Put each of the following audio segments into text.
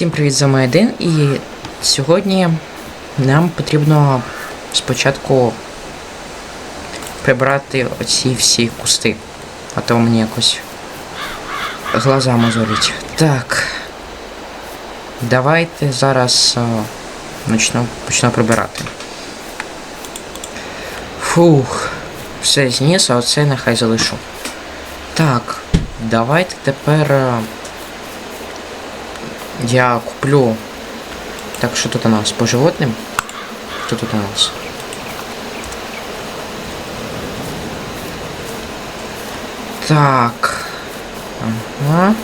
Всім привіт за мене один і сьогодні нам потрібно спочатку прибрати оці всі кусти. А то мені якось глаза мозолять. Так. Давайте зараз почну, почну прибирати. Фух. Все зніс, а оце нехай залишу. Так, давайте тепер. Я куплю. Так, що тут у нас? По животним? Що тут у нас? Так. Ага.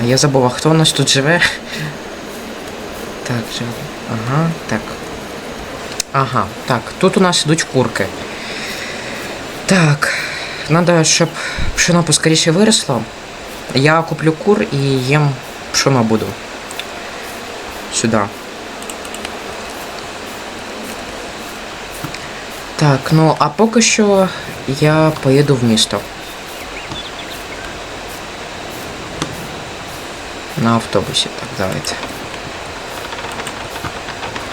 А я забув, а хто у нас тут живе? Так, живе. Ага, так. Ага, так, тут у нас ідуть курки. Так. Надо, щоб пшено поскоріше виросло. Я куплю кур і їм пшоно буду. Сюди. Так, ну а поки що я поїду в місто. На автобусі. Так, давайте.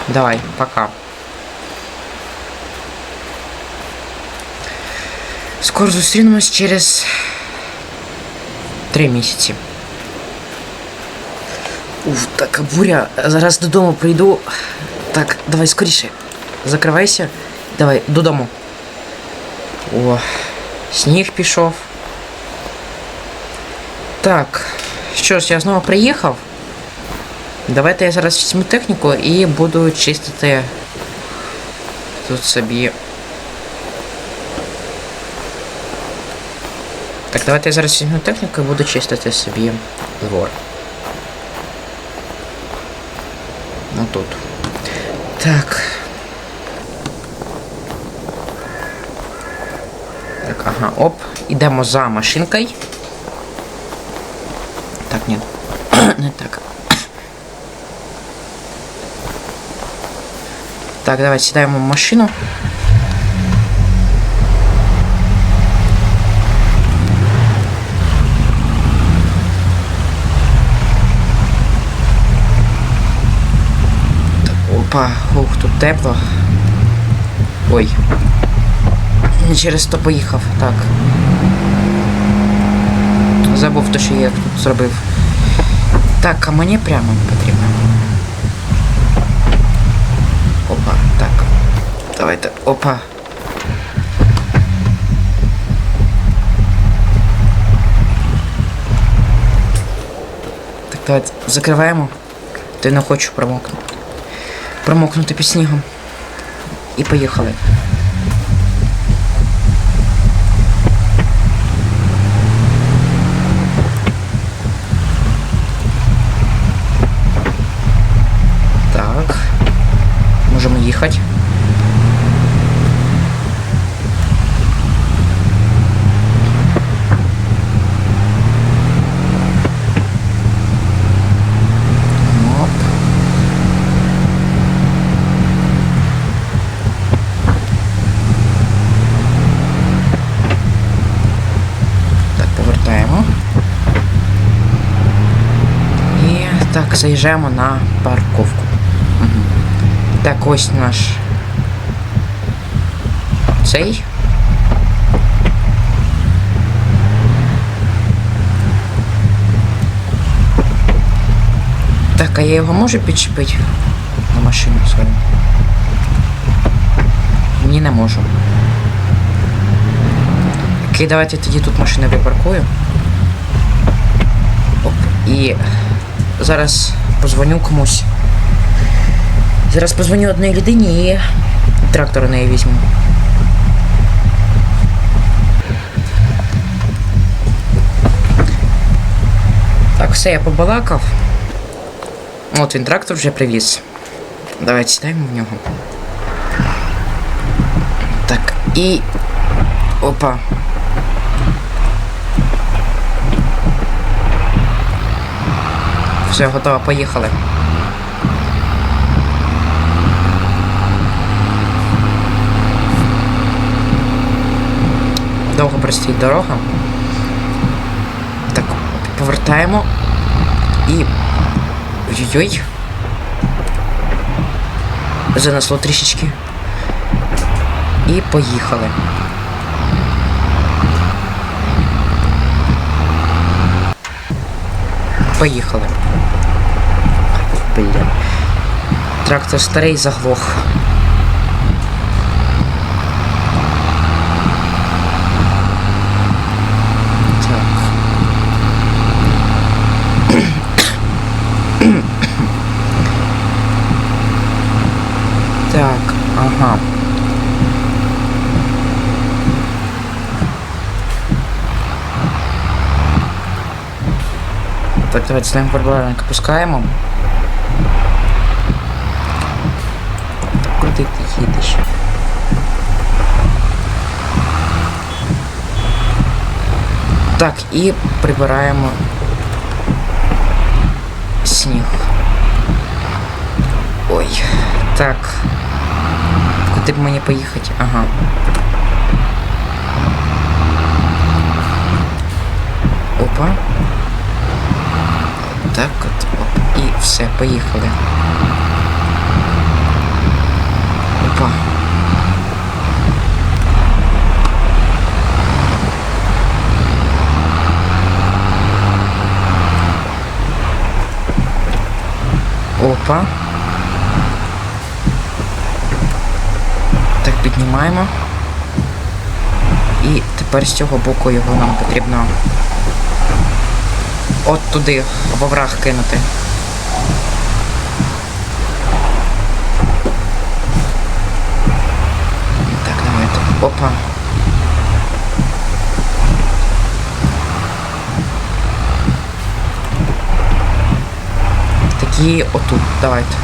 Давай, пока. Скоро зустрінемось через три місяці. Уф, так, буря, зараз додому прийду. Так, давай скоріше. Закривайся. Давай, додому. О, сніг пішов. Так, що ж, я знову приїхав. Давайте я зараз візьму техніку і буду чистити тут собі. Так, давайте я зараз візьму техніку і буду чистити собі двор. Ну тут. Так. Так, ага, оп. Ідемо за машинкою. Так, ні. Не так. Так, давай сідаємо в машину. Опа, ух, тут тепло. Ой. Не через то поїхав, так. Забув те, що я тут зробив. Так, а мені прямо потрібно. Опа, так. Давайте. Опа. Так, давайте закриваємо. Я не хочу промокнути промокнути під снігом. І поїхали. Так. Можемо їхати. Оп. Так, повертаємо. І так, заїжджаємо на парковку. Так, ось наш цей. Так, а я його можу підчепити на машину свою? Ні, не можу. Окей, давайте тоді тут машину припаркую. Оп. І зараз позвоню комусь. Зараз позвоню одній людині і трактор у неї візьму. Так, все, я побалакав. От він трактор вже привіз. Давайте сідаємо в нього. Так, і. Опа. Все, готово, поїхали. довго простоїть дорога. Так, повертаємо. І. Ой-ой-ой. Занесло трішечки. І поїхали. Поїхали. Бля. Трактор старий заглох. Так. Ага. Так, давайте ставимо барбаренка пускаємо. Їдеш? Так, і прибираємо сніг. Ой, так. Куди б мені поїхати? Ага. Опа. Так от, оп. І все, поїхали. Опа. Опа. Так, піднімаємо. І тепер з цього боку його нам потрібно от туди, в овраг кинути. Так, давайте. Опа. Такі отут, давайте.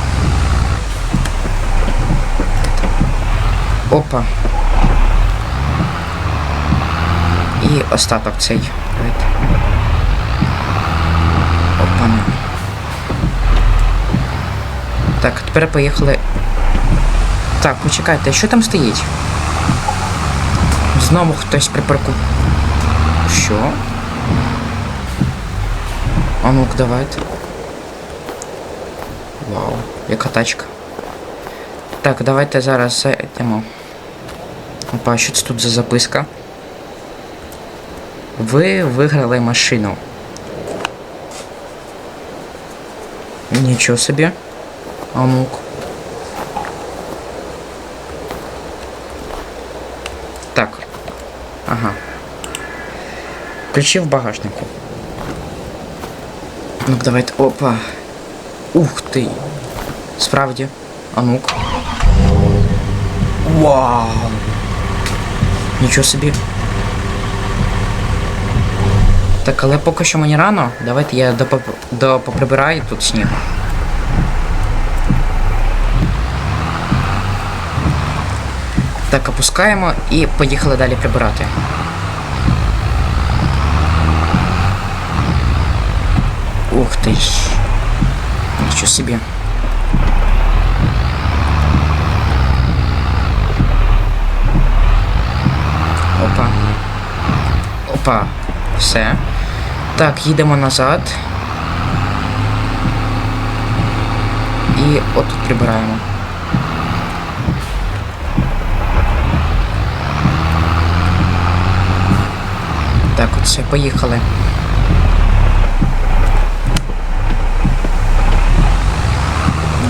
Опа. І остаток цей. Давайте. Опа. Так, тепер поїхали. Так, почекайте, що там стоїть? Знову хтось припарку. Що? А ну-ка, давайте. Вау, яка тачка. Так, давайте зараз зайдемо. Опа, що це тут за записка? Ви виграли машину. Нічого собі. А ну-ка. Так. Ага. Ключі в багажнику. Ну давайте. Опа. Ух ти. Справді. А ну-ка. Вау. Нічого собі. Так, але поки що мені рано. Давайте я допоп... допоприбираю тут сніг. Так, опускаємо і поїхали далі прибирати. Ух ти ж. Нічого собі. Опа. Опа. Все. Так, їдемо назад. І отут прибираємо. Так, от все, поїхали.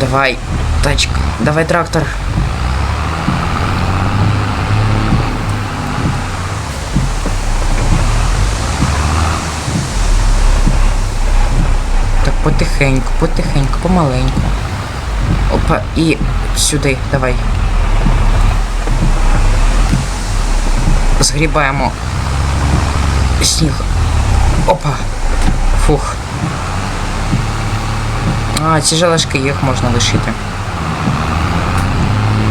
Давай, тачка, давай трактор. Так, потихеньку, потихеньку, помаленьку. Опа, і сюди, давай. Згрібаємо сніг. Опа. Фух. А, ці жалашки їх можна лишити.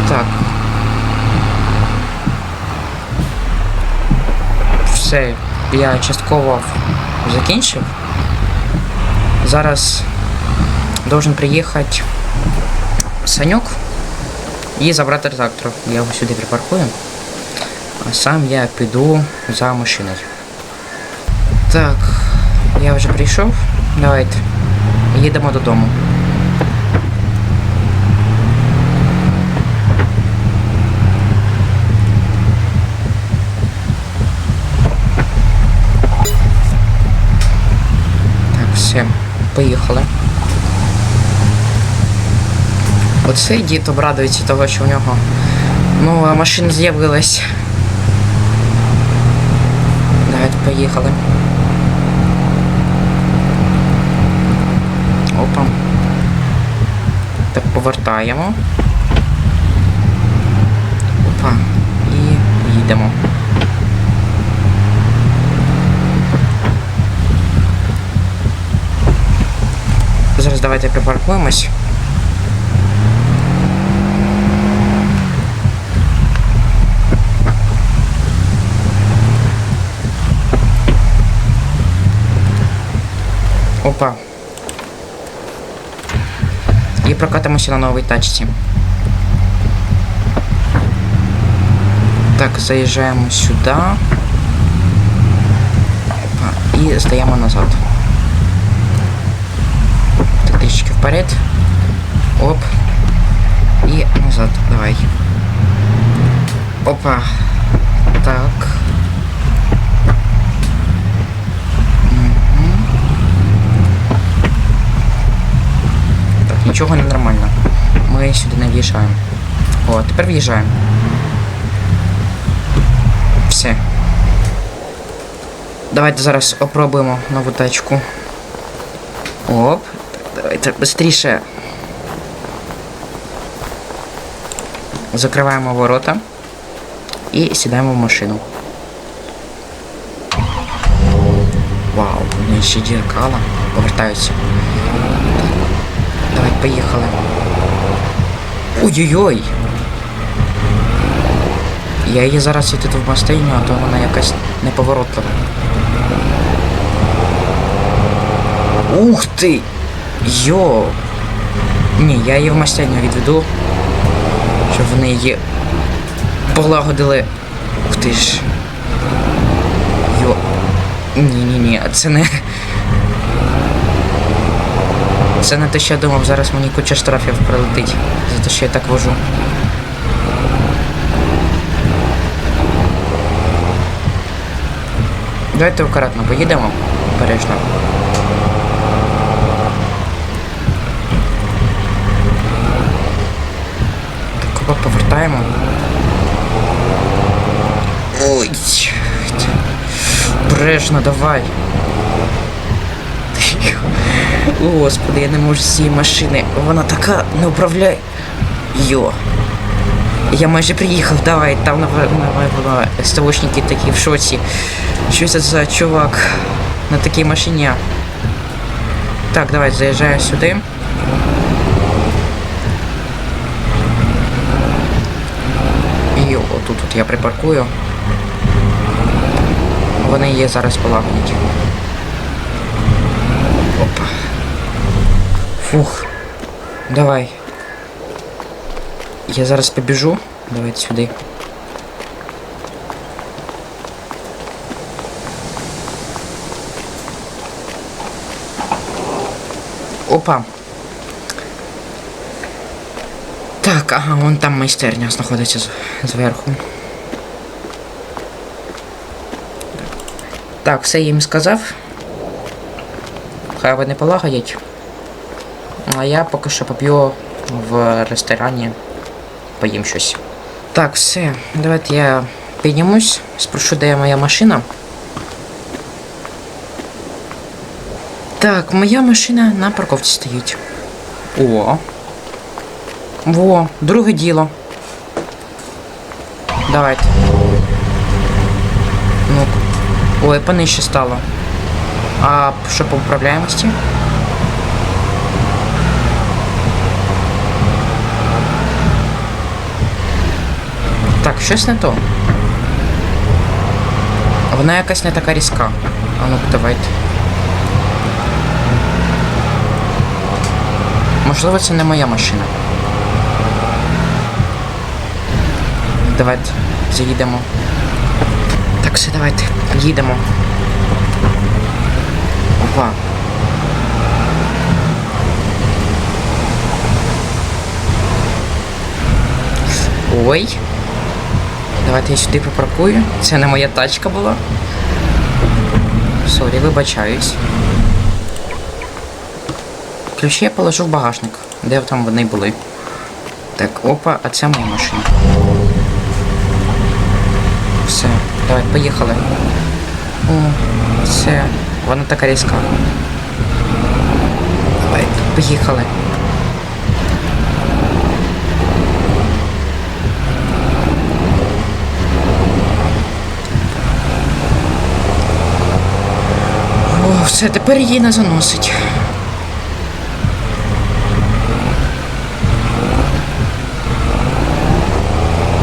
Так. Все, я частково закінчив. Зараз должен приїхати Санюк і забрати трактор. Я його сюди припаркую. А сам я піду за машиною. Так, я вже прийшов. Давайте. Їдемо додому. Так, все, поїхали. Оцей дід обрадується того, що в нього нова машина з'явилась. Давайте поїхали. Опа. Так, повертаємо. Опа. І їдемо. Зараз давайте припаркуємось. Опа. І прокатимося на новій тачці. Так, заїжджаємо сюди. Опа. І здаємо назад. Так, трішки вперед. Оп. І назад. Давай. Опа. Так. Нічого не нормально. Ми сюди не в'їжджаємо. О, тепер в'їжджаємо. Все. Давайте зараз опробуємо нову тачку. Оп. Давайте швидше. Закриваємо ворота і сідаємо в машину. Вау, вони ще дзеркала. Повертаються. Поїхали. Ой-ой-ой! Я її зараз тут в мастейню, а то вона якась неповоротлива. Ух ти! Йо! Ні, я її в мастейню відведу. Щоб вони її полагодили. Ух ти ж. Йо. Ні-ні-ні, це не. Це не те, що я думав, зараз мені куча штрафів прилетить за те, що я так вожу. Давайте акуратно поїдемо. Бережно. Так, повертаємо. Ой. Бережно, давай. Господи, я не можу з цієї машини. Вона така не управляє. Йо. Я майже приїхав, давай, там напевно СТОшники такі в шоці. Що це за чувак на такій машині? Так, давай, заїжджаю сюди. І отут от я припаркую. Вони її зараз полагодять. Опа. Фух. Давай. Я зараз побіжу. Давайте сюди. Опа. Так, ага, вон там майстерня знаходиться зверху. Так, все я їм сказав. Хай вони полагодять. А я поки що поп'ю в ресторані. Поїм щось. Так, все. Давайте я піднімусь. Спрошу, де моя машина. Так, моя машина на парковці стоїть. О. Во, друге діло. Давайте. Ну. Ой, понижче стало. А що по управляємості? Щось не то. Вона якась не така різка. А ну давайте. Можливо, це не моя машина. Давайте, заїдемо. Так, все, давайте, їдемо. Опа. Ой. Давайте я сюди попаркую. Це не моя тачка була. Сорі, вибачаюсь. Ключі я положу в багажник, де там вони були. Так, опа, а це моя машина. Все, давай, поїхали. О, все, вона така різка. Давай, поїхали. О, все, тепер її не заносить.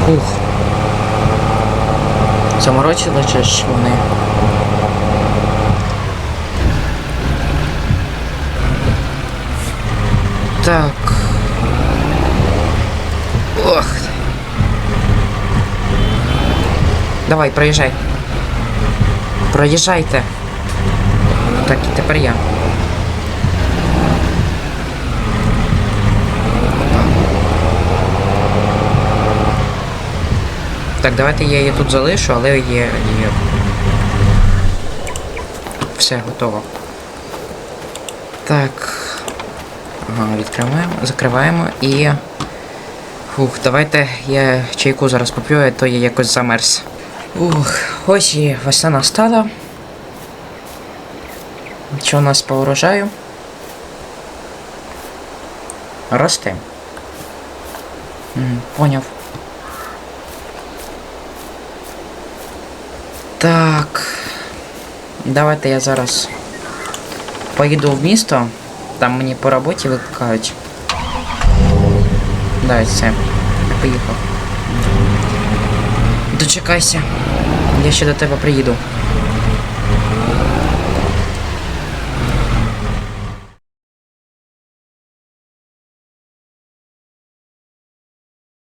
Ух. Заморочили чи ж вони. Так. Ох. Давай, проїжджай. Проїжджайте. Так, і тепер я. Так, давайте я її тут залишу, але є її. Все, готово. Так. Ага, відкриваємо, закриваємо і. Фух, давайте я чайку зараз поп'ю, а то я якось замерз. Ух, ось і весна настала. Що у нас по урожаю? Росте. М, поняв. Так. Давайте я зараз поїду в місто. Там мені по роботі викликають. Да, все. Поїхав. Дочекайся. Я ще до тебе приїду.